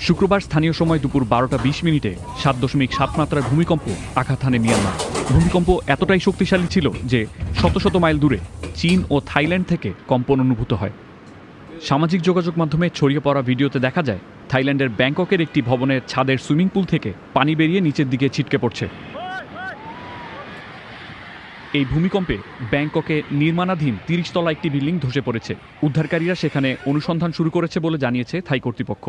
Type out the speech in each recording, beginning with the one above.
শুক্রবার স্থানীয় সময় দুপুর বারোটা বিশ মিনিটে সাত দশমিক সাত মাত্রার ভূমিকম্প আঘাত হানে মিয়ানমার। ভূমিকম্প এতটাই শক্তিশালী ছিল যে শত শত মাইল দূরে চীন ও থাইল্যান্ড থেকে কম্পন অনুভূত হয়। সামাজিক যোগাযোগ মাধ্যমে ছড়িয়ে পড়া ভিডিওতে দেখা যায়, থাইল্যান্ডের ব্যাংককের একটি ভবনের ছাদের সুইমিং পুল থেকে পানি বেরিয়ে নিচের দিকে ছিটকে পড়ছে। এই ভূমিকম্পে ব্যাংককে নির্মাণাধীন তিরিশ তলা একটি বিল্ডিং ধসে পড়েছে। উদ্ধারকারীরা সেখানে অনুসন্ধান শুরু করেছে বলে জানিয়েছে থাই কর্তৃপক্ষ।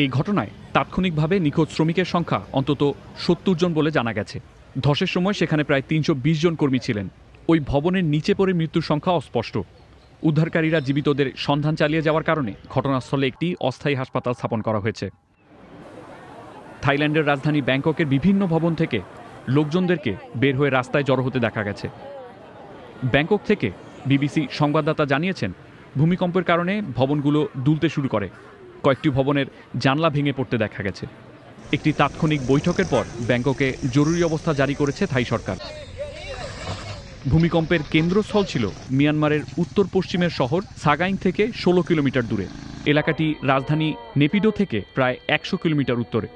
এই ঘটনায় তাৎক্ষণিকভাবে নিখোঁজ শ্রমিকের সংখ্যা অন্তত সত্তর জন বলে জানা গেছে। ধসের সময় সেখানে প্রায় তিনশো বিশ জন কর্মী ছিলেন। ওই ভবনের নিচে পড়ে মৃত্যুর সংখ্যা অস্পষ্ট। উদ্ধারকারীরা জীবিতদের সন্ধান চালিয়ে যাওয়ার কারণে ঘটনাস্থলে একটি অস্থায়ী হাসপাতাল স্থাপন করা হয়েছে। থাইল্যান্ডের রাজধানী ব্যাংককের বিভিন্ন ভবন থেকে লোকজনদেরকে বের হয়ে রাস্তায় জড়ো হতে দেখা গেছে। ব্যাংকক থেকে বিবিসি সংবাদদাতা জানিয়েছেন, ভূমিকম্পের কারণে ভবনগুলো দুলতে শুরু করে। কয়েকটি ভবনের জানলা ভেঙে পড়তে দেখা গেছে। একটি তাৎক্ষণিক বৈঠকের পর ব্যাংককে জরুরি অবস্থা জারি করেছে থাই সরকার। ভূমিকম্পের কেন্দ্রস্থল ছিল মিয়ানমারের উত্তর পশ্চিমের শহর সাগাইং থেকে ষোলো কিলোমিটার দূরে। এলাকাটি রাজধানী নেপিডো থেকে প্রায় একশো কিলোমিটার উত্তরে।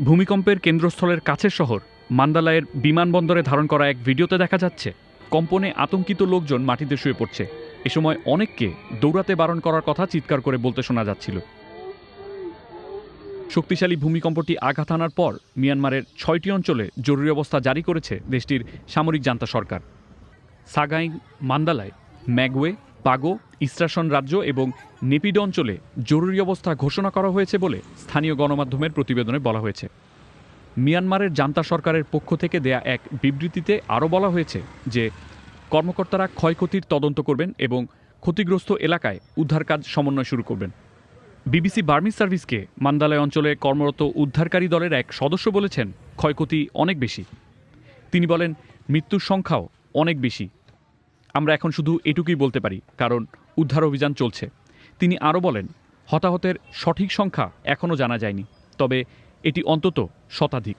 ভূমিকম্পের কেন্দ্রস্থলের কাছের শহর মান্দালায়ের বিমানবন্দরে ধারণ করা এক ভিডিওতে দেখা যাচ্ছে, কম্পনে আতঙ্কিত লোকজন মাটিতে শুয়ে পড়ছে। এ সময় অনেককে দৌড়াতে বারণ করার কথা চিৎকার করে বলতে শোনা যাচ্ছিল। শক্তিশালী ভূমিকম্পটি আঘাত আনার পর মিয়ানমারের ছয়টি অঞ্চলে জরুরি অবস্থা জারি করেছে দেশটির সামরিক জান্তা সরকার। সাগাইং, মান্দালায়, ম্যাগওয়ে, পাগো, ইস্ট্রাসন রাজ্য এবং নেপিড অঞ্চলে জরুরি অবস্থা ঘোষণা করা হয়েছে বলে স্থানীয় গণমাধ্যমের প্রতিবেদনে বলা হয়েছে। মিয়ানমারের জান্তা সরকারের পক্ষ থেকে দেয়া এক বিবৃতিতে আরও বলা হয়েছে যে কর্মকর্তারা ক্ষয়ক্ষতির তদন্ত করবেন এবং ক্ষতিগ্রস্ত এলাকায় উদ্ধার কাজ সমন্বয় শুরু করবেন। বিবিসি বার্মিজ সার্ভিসকে মান্দালয় অঞ্চলে কর্মরত উদ্ধারকারী দলের এক সদস্য বলেছেন, ক্ষয়ক্ষতি অনেক বেশি। তিনি বলেন, মৃত্যুর সংখ্যাও অনেক বেশি। আমরা এখন শুধু এটুকুই বলতে পারি, কারণ উদ্ধার অভিযান চলছে। তিনি আরও বলেন, হতাহতের সঠিক সংখ্যা এখনও জানা যায়নি, তবে এটি অন্তত শতাধিক।